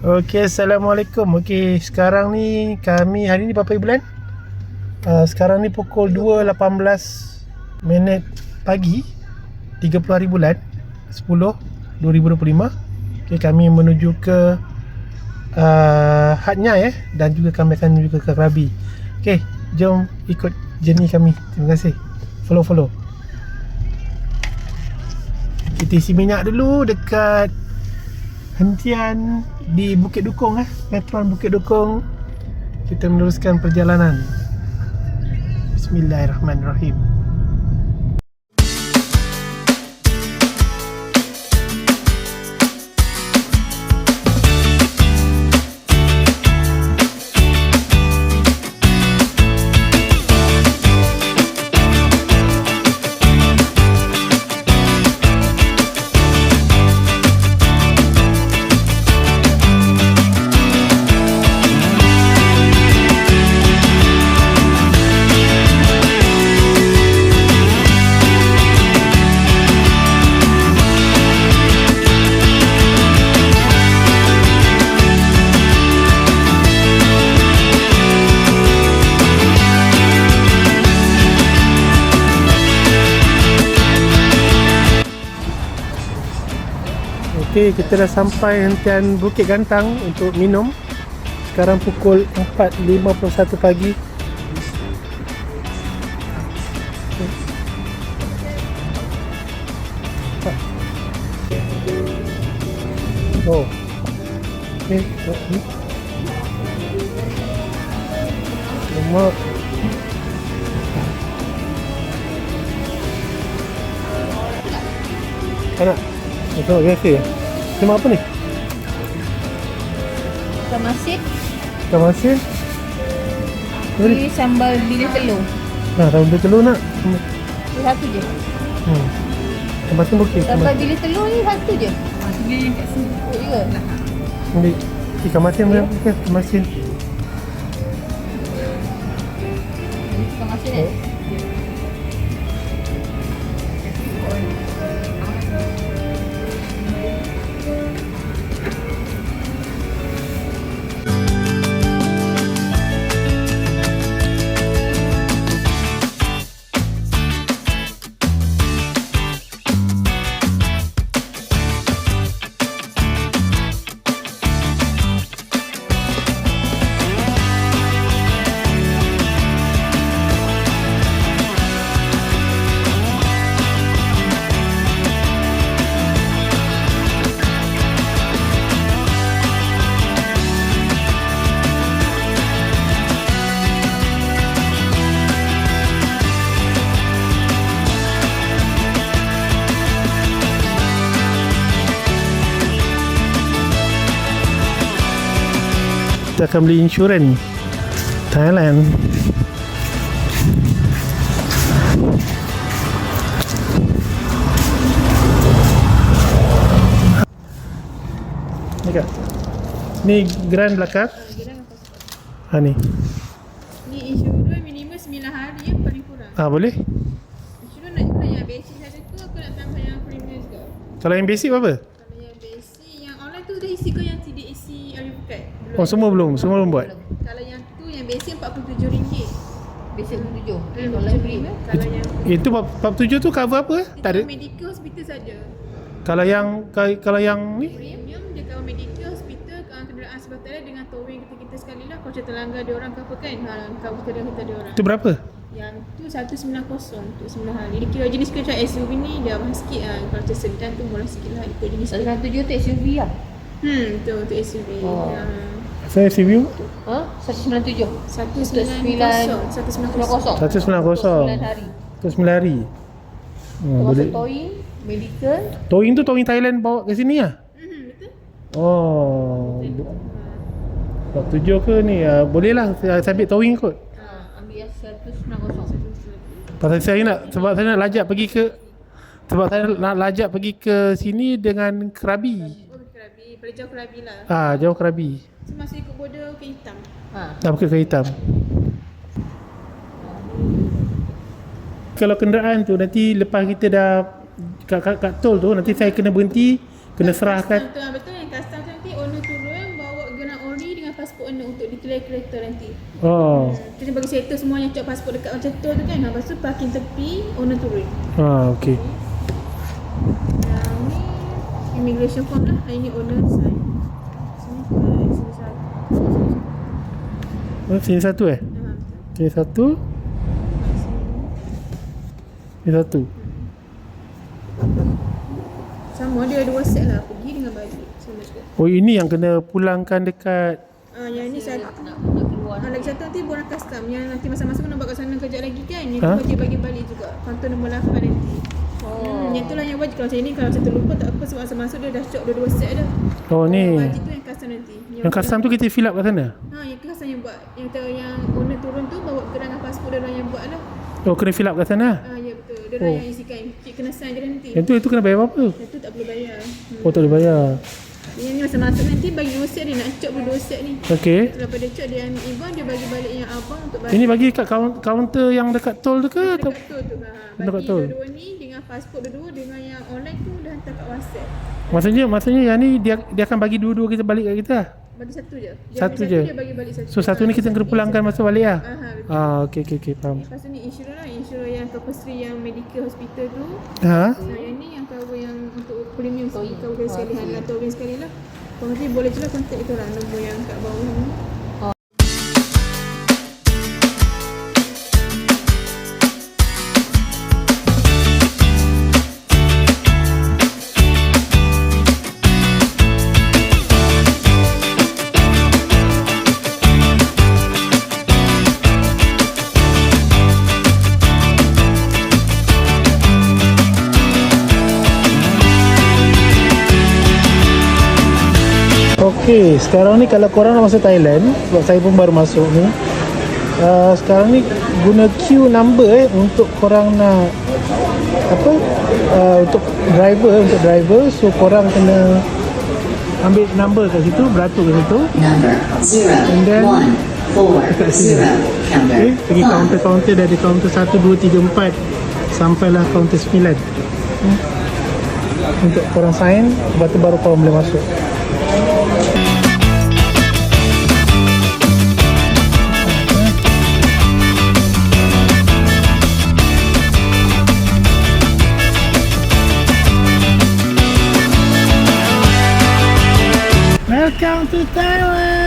Okey, Assalamualaikum. Okey, sekarang ni kami hari ni berapa bulan? Uh, sekarang ni pukul 2.18 minit pagi 30 hari bulan 10 2025. Okey, kami menuju ke uh, Hatnya eh dan juga kami akan menuju ke Krabi. Okey, jom ikut journey kami. Terima kasih. Follow follow. Kita isi minyak dulu dekat hentian di Bukit Dukung eh. Metron Bukit Dukung. Kita meneruskan perjalanan. Bismillahirrahmanirrahim Okey, kita dah sampai hentian Bukit Gantang untuk minum. Sekarang pukul 4.51 pagi. Oh. Okey, okey. Lemak. Anak. Itu biasa ya. Cuma apa ni? Ikan masin Ikan masin. Ni. Ini sambal bilis telur Nah, tahu dia telur nak. Ini satu je Hmm. Ikan masin okey. Sambal masin. bilis telur ni satu je Dia yang kat sini Oh Ambil ikan masin boleh okey, ikan masin. Ikan masin eh Kita akan beli insurans Thailand. Ni kak. Ni grand belakang. Ha ni. Ni insurans minimum 9 hari yang paling kurang. Ah boleh? Insurans nak jual yang basic saja tu aku nak tambah yang premium juga. Kalau yang basic berapa? Oh semua belum, semua belum buat. Kalau yang tu yang basic RM47. Biasa tujuh Hmm, Kalau Kalau yang Itu bab tujuh tu cover apa? Tak ada. itu medical hospital saja. Kalau yang kalau yang ni Premium dia kalau medical hospital uh, kenderaan sebatara dengan towing kita-kita sekali lah kalau cerita langgar dia orang ke apa kan. Ha, kau kita kita dia orang. itu berapa? Yang tu 190 untuk 9 hari. Dia kira jenis kereta SUV ni dia mahal sikit lah. Kalau macam sedan tu murah sikit lah. Ikut jenis Satu tujuh tu SUV lah Hmm, betul untuk SUV. Oh. Ha. Saya review Ha? Satu sembilan tujuh Satu Untuk sembilan sembilan Satu sembilan Sembilan kosong 190. Sembilan hari ke 9 hari. Hmm, Termasuk boleh. towing Medical Towing tu towing Thailand bawa ke sini lah? Hmm, betul. Oh. Bab tujuh ke ni? Uh, boleh lah saya, ambil towing kot. ha, Ambil yang satu sembilan kosong Pasal saya nak sebab saya nak lajak pergi ke sebab saya nak lajak pergi ke sini dengan Krabi. Oh, Krabi. Paling jauh Krabi lah. Ah, jauh Krabi. So, masih ikut border ke hitam. Ha. Dah pakai ke hitam. Kalau kenderaan tu nanti lepas kita dah kat, kat, kat tol tu nanti saya kena berhenti kena serahkan Betul, betul. Yang custom tu nanti owner turun bawa dengan pasport anda untuk declare kereta nanti. Oh. Kita bagi settle semuanya cak pasport dekat macam tu tu kan. Lepas tu parking tepi, owner turun. Ah, okey. Ni immigration form lah. Yang ni owner sign. Sini kat sini satu. Oh, sini satu eh? Betul. Sini satu, sini. satu. Sama dia dua set lah. Pergi dengan balik. Sama juga. Oh, ini yang kena pulangkan dekat Ah, yang ni Saya nak, nak keluar. Ah, lagi satu nanti borang custom yang nanti masa-masa kena buat kat sana kejap lagi kan yang Ha? tu bagi balik juga kantor nombor 8 nanti Oh. hmm, yang tu lah yang wajib kalau macam ni kalau macam terlupa tak apa sebab masa masuk dia dah cok dua-dua set dah Oh, ni. wajib tu yang custom nanti Yang custom tu kita fill up kat sana? ha, yang custom yang buat yang, tu, yang owner turun tu bawa gerangan pasport dia orang yang buat lah Oh, kena fill up kat sana? ha, ya betul dia Oh. orang yang isikan cik kena sign je nanti Yang tu, itu kena bayar apa? yang tu tak perlu bayar hmm. Oh, tak boleh bayar. Yang ni masa masuk nanti bagi dua set dia nak cok dua-dua set ni Okey. Lepas dia cok dia ambil ibon dia bagi balik yang abang untuk balik Ini bagi kat kaun- kaunter yang dekat tol tu ke? Atau? Dekat tol tu ha. Dekat Bagi tol. dua-dua ni dengan pasport dua-dua dengan yang online tu dah hantar kat WhatsApp. Maksudnya, maksudnya yang ni dia dia akan bagi dua-dua kita balik kat kita lah? Bagi satu je. Dia Satu je? Dia bagi balik satu. So, satu ni kita kena pulangkan masa balik lah? Aha, betul. Ah, okey, okey, okey, faham. Lepas tu ni insurans lah. Insurans yang compulsory yang medical hospital tu. Ha? Nah, yang ni yang cover yang untuk premium sekali. Cover sekali lah. Towing sekali lah. Kalau nanti boleh je lah kontak itu lah. Nombor yang kat bawah ni. Okey, sekarang ni kalau korang nak masuk Thailand, sebab saya pun baru masuk ni. Uh, sekarang ni guna queue number eh untuk korang nak apa? Uh, untuk driver, untuk driver. So korang kena ambil number kat situ, beratur kat situ. Number zero And then- one four zero counter Okay, pergi five. kaunter-kaunter dari kaunter 1, 2, 3, 4 sampailah kaunter 9. Hmm. Untuk korang sign, lepas tu baru korang boleh masuk. County, Thailand!